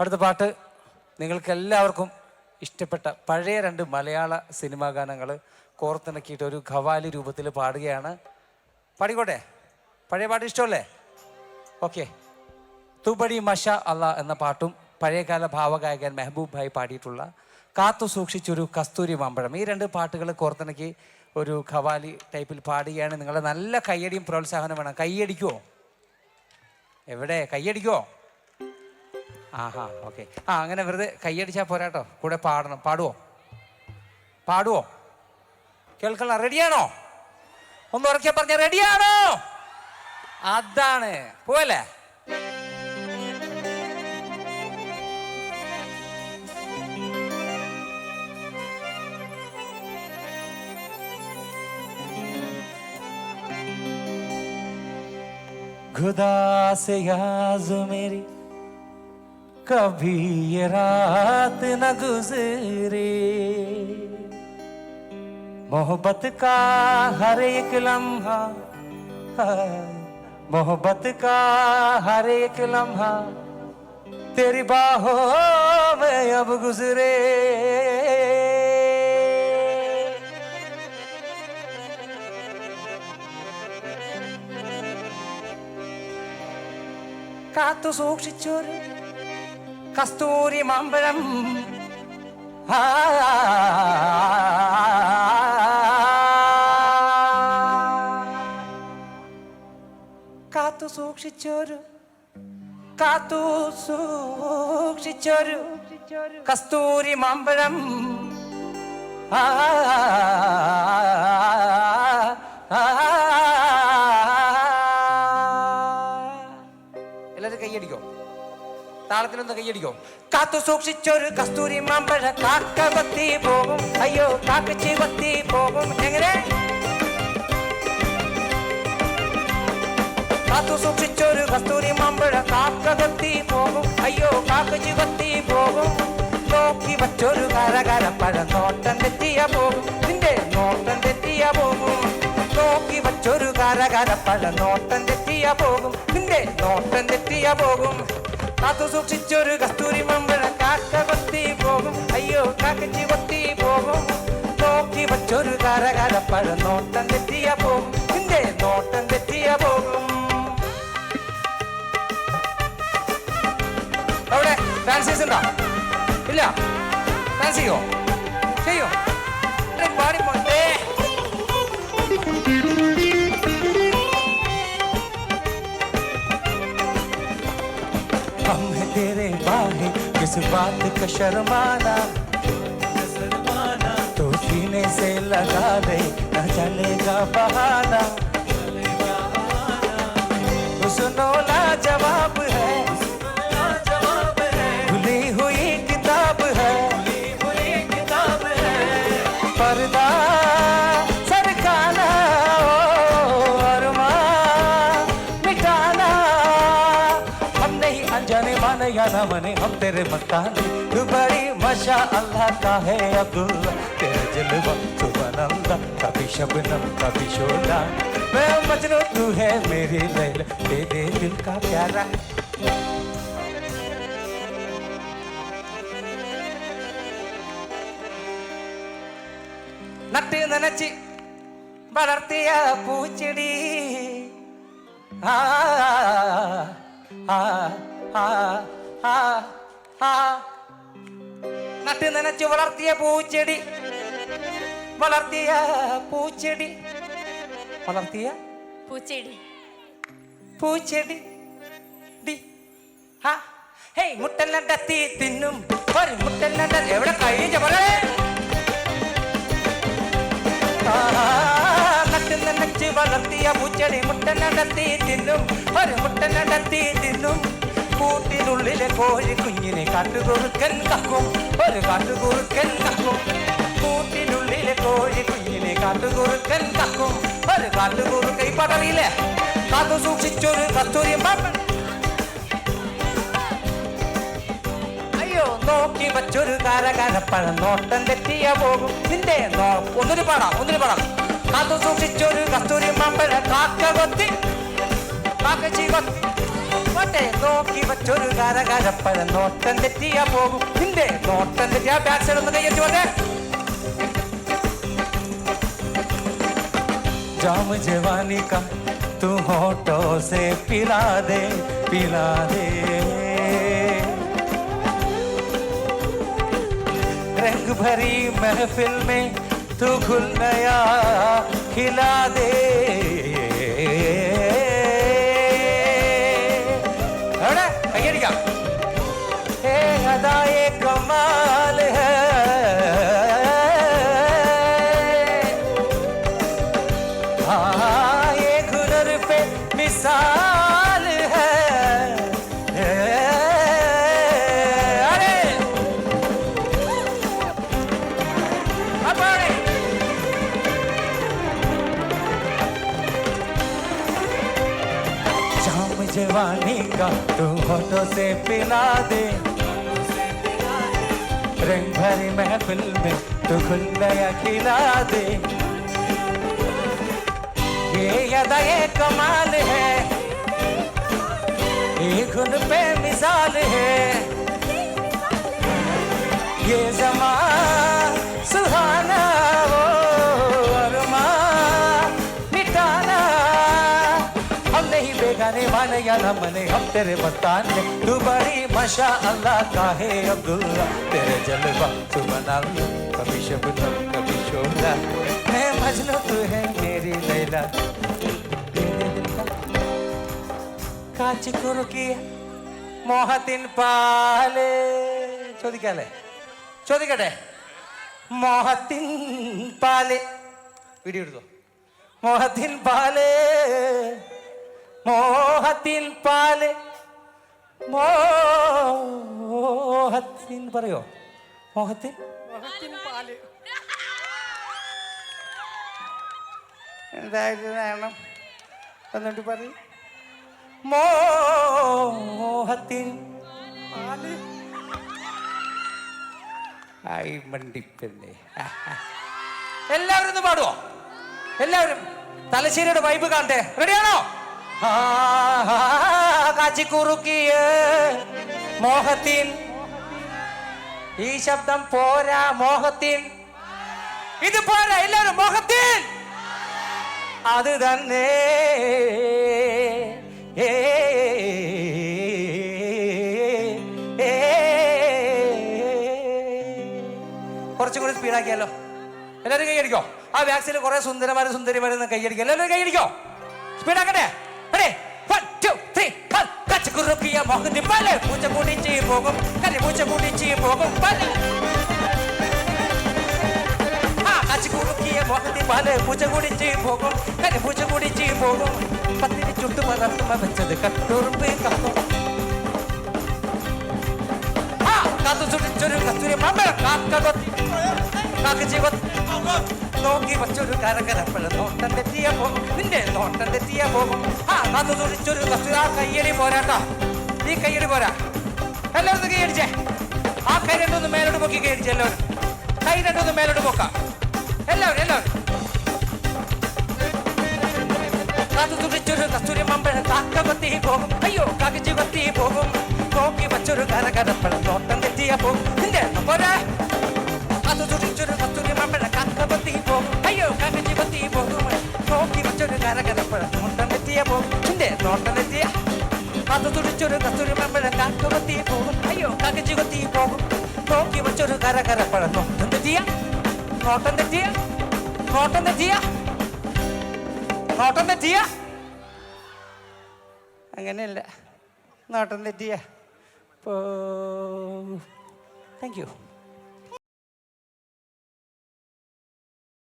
അടുത്ത പാട്ട് നിങ്ങൾക്കെല്ലാവർക്കും ഇഷ്ടപ്പെട്ട പഴയ രണ്ട് മലയാള സിനിമാ ഗാനങ്ങൾ കോർത്തിണക്കിയിട്ട് ഒരു ഖവാലി രൂപത്തിൽ പാടുകയാണ്. പാടിക്കോട്ടെ? പഴയ പാട്ട് ഇഷ്ടമല്ലേ? ഓക്കെ. തുബടി മഷ അല്ല എന്ന പാട്ടും പഴയകാല ഭാവഗായകൻ മെഹബൂബ് ഭായ് പാടിയിട്ടുള്ള കാത്തു സൂക്ഷിച്ചൊരു കസ്തൂരി മാമ്പഴം. ഈ രണ്ട് പാട്ടുകൾ കോർത്തിണക്കി ഒരു ഖവാലി ടൈപ്പിൽ പാടുകയാണ്. നിങ്ങളുടെ നല്ല കയ്യടിയും പ്രോത്സാഹനം വേണം. കയ്യടിക്കുമോ എവിടെ? കയ്യടിക്കുമോ ആഹാ ഓക്കെ ആ അങ്ങനെ വെറുതെ കൈയടിച്ചാൽ പോരാട്ടോ കൂടെ പാടണം പാടുവോ പാടുവോ കേൾക്കണ റെഡിയാണോ ഒന്ന് ഉറക്കെ പറഞ്ഞ റെഡിയാണോ അതാണ് പോവല്ലേ खुदा से याज मेरी कभी ये रात न गुजरे। मोहब्बत का हर एक लम्हा मोहब्बत का हर एक लम्हा। तेरी बाहों में अब गुजरे। का तो ζώξι चोरी? കസ്തൂരി മാമ്പഴം. കാത്തു സൂക്ഷിച്ചൊരു കാത്തു സൂക്ഷിച്ചൊരു കസ്തൂരി മാമ്പഴം ആ. താളത്തിലൊന്ന് കൈയടിക്കോ. കാത്തു സൂക്ഷിച്ചൊരു കസ്തൂരി മാമ്പഴ കാക്ക കൊത്തി പോകും. അയ്യോ കാക്കച്ചി കൊത്തി പോകും. എങ്ങനെ? കാത്തു സൂക്ഷിച്ചൊരു കസ്തൂരി മാമ്പഴ കാക്ക കൊത്തി പോകും. അയ്യോ കാക്കച്ചി കൊത്തി പോകും. നോക്കി വച്ചൊരു കരകര പഴ നോട്ടം തെറ്റിയ പോകും. നിന്റെ നോട്ടം തെറ്റിയ പോകും. നോക്കി വച്ചൊരു കരകര പഴ നോട്ടം തെറ്റിയ പോകും. നിന്റെ നോട്ടം തെറ്റിയ പോകും. കാത്തു സൂക്ഷിച്ചൊരു കസ്തൂരി മമ്പഴ കാക്ക കൊത്തി പോകും. അയ്യോ കാക്കച്ചി കൊത്തി പോകും. നോക്കി വച്ചൊരു കരകരപ്പഴ പഴ നോട്ടം തെറ്റിയ പോകും. നിന്റെ നോട്ടം തെറ്റിയ പോകും. അവിടെ ഡാൻസേഴ്സ് ഉണ്ടോ? ഇല്ല. ചെയ്യോ? किस बात का शर्माना। तो सीने से लगा दे, न चलेगा बहाना। सुनो ना जवाब तेरे मकाने तू बड़ी माशा अल्लाह का है अब्दुल्ला तेरा जलवा सुबह अल्लाह कभी शबनम कभी शोला मैं मजनू तू है मेरी लैला तेरे दिल का प्यारा നട്ട് നനച്ച് വളർത്തിയ പൂച്ചെടി ആ ആ ആ ആ ആ. നട്ട് നനച്ചു വളർത്തിയ പൂച്ചെടി. വളർത്തിയ പൂച്ചെടി. വളർത്തിയ പൂച്ചെടി. പൂച്ചെടി. ഡി. ഹാ. ഹേയ് മുട്ടല്ലണ്ടത്തി തിന്നും. ഒരു മുട്ടല്ലണ്ട എവിടെ കഴിഞ്ഞ പറയേ നട്ട് നനച്ച് വളർത്തിയ പൂച്ചെടി. മുട്ടനടത്തി തിന്നും. ഒരു മുട്ടനടത്തി തിന്നും. കൂട്ടിനുള്ളിലെ കോഴി കുഞ്ഞിനെ കാട്ടുകുറുക്കൻ കക്കും. ഒരു കാട്ടുകുറുക്കൻ കക്കും. കൂട്ടിനുള്ളിലെ കോഴി കുഞ്ഞിനെ കാട്ടുകുറുക്കൻ കക്കും. ഒരു കാട്ടുകുറുക്കൻ ഈ പടറിയില്ലേ കാത്തു സൂക്ഷിച്ചൊരു കസ്തൂരി പാപ്പൻ അയ്യോ നോക്കി വച്ചൊരു കാരകാരപ്പഴം നോട്ടം തെറ്റിയ പോകും. നിന്റെ നോ- ഒന്നൊരു പാടാം ഒന്നിനു പാടാം. കാത്തു സൂക്ഷിച്ചൊരു കസ്തൂരി മാമ്പഴ കാക്ക കൊത്തി കാക്കച്ചി കൊത്തി. പണ്ടേ നോക്കി വച്ചൊരു കരകരപ്പഴം നോട്ടം തെറ്റിയാ പോകും നിന്റെ നോട്ടം തെറ്റിയാ ബാക്ക് സൈഡ് ഒന്ന് കയ്യറ്റി വന്നേ जाम जवानी का तू होठों से पिला दे पिला दे रंग भरी महफिल में तू खुल नया खिला दे शाम जवानी का तू होठों से पिला दे। रंग भरी महफिल में तू खुल गया खिला दे। ये अदा ये कमाल है, ये गुन पे मिसाल है। बेगाने वाले याला मने, हम तेरे मस्तान ने तू बड़ी मशा अल्लाह का है अब्दुल्ला? तेरे जलवा तू बना लो, कभी शबनम कभी शोला मैं मजनू, तू है मेरी लैला। काच कुरु की मोहतिन पाले। चोदी क्या ले? चोदी कटे मोहतिन पाले। वीडियो दो। मोहतिन पाले। മോഹത്തിൻ പാൽ. മോഹത്തിൻ പറയോ? മോഹത്തിൻ? എന്തായാലും വേണം. എന്നിട്ട് പറയും. മോഹത്തിൻ ആയി മണ്ടിപ്പല്ലേ എല്ലാവരും ഒന്ന് പാടുവോ? എല്ലാവരും തലശ്ശേരിയുടെ വൈബ് കാണട്ടെ. റെഡിയാണോ കാച്ചിക്കുറുക്കിയ മോഹത്തിൻ. ഈ ശബ്ദം പോരാ മോഹത്തിൻ. ഇത് പോരാ എല്ലാവരും മോഹത്തിൻ. അത് തന്നെ. ഏ, കുറച്ചും കൂടി സ്പീഡാക്കിയാലോ എല്ലാവരും കൈയടിക്കോ? ആ വാക്സിൽ കുറെ സുന്ദരമാരും സുന്ദരിമാരും കൈയടിക്കും. എല്ലാവരും കൈയടിക്കോ? സ്പീഡാക്കട്ടെ അടേ One, two, three, one. കച്ചക്കുറുക്കിയ മോഹത്തി പല പൂച്ച കൂടിച്ച് പോകും കല്ല് പൂച്ച കൂടിച്ച് പോകും പല ആ കച്ചക്കുറുക്കിയ മോഹത്തി പല പൂച്ച കൂടിച്ച് പോകും കല്ല് പൂച്ച കൂടിച്ച് പോകും പത്തിന് ചുട്ടു പറത്തുമ്പ വെച്ചത് കട്ടുറുമ്പ് കത്തും ആ കാത്തു ചുടിച്ചൊരു കസ്തൂരി മമ്പഴം കാക്ക കൊത്തി കാക്ക ജീവത്ത് നോക്കി വച്ചൊരു കരകരപ്പഴ. നോട്ടം തെറ്റിയ പോകും. നിന്റെ നോട്ടം തെറ്റിയ പോകും. ആ കഥ തുടിച്ചൊരു കസ്തു ആ കയ്യടി പോരാട്ടോ. നീ കയ്യടി പോരാ. എല്ലാവരും കയ്യടിച്ചേ ആ കൈ രണ്ടൊന്ന് മേലോട്ട് പൊക്കി കൈയടിച്ചേ എല്ലാവരും. കൈ രണ്ടൊന്ന് മേലോട്ട് പൊക്കാം. എല്ലാവരും എല്ലാവരും. കാത്തു തുടിച്ചൊരു കസ്തൂരി പോകും. അയ്യോ കാക്കച്ചി കൊത്തി പോകും. നോക്കി വച്ചൊരു കരകരപ്പഴം. നോട്ടം തെറ്റിയ പോകും. നോട്ടം തെറ്റിയ കാത്തു തുടിച്ചൊരു കസ്തൂരി മമ്പഴം കാക്ക പോകും. അയ്യോ കകച്ചു കൊത്തി പോകും. നോക്കി വച്ചൊരു കരകരപ്പഴം നോട്ടം തെറ്റിയ നോട്ടം തെറ്റിയ നോട്ടം തെറ്റിയ നോട്ടം തെറ്റിയ അങ്ങനെയല്ല നോട്ടം തെറ്റിയ താങ്ക് യു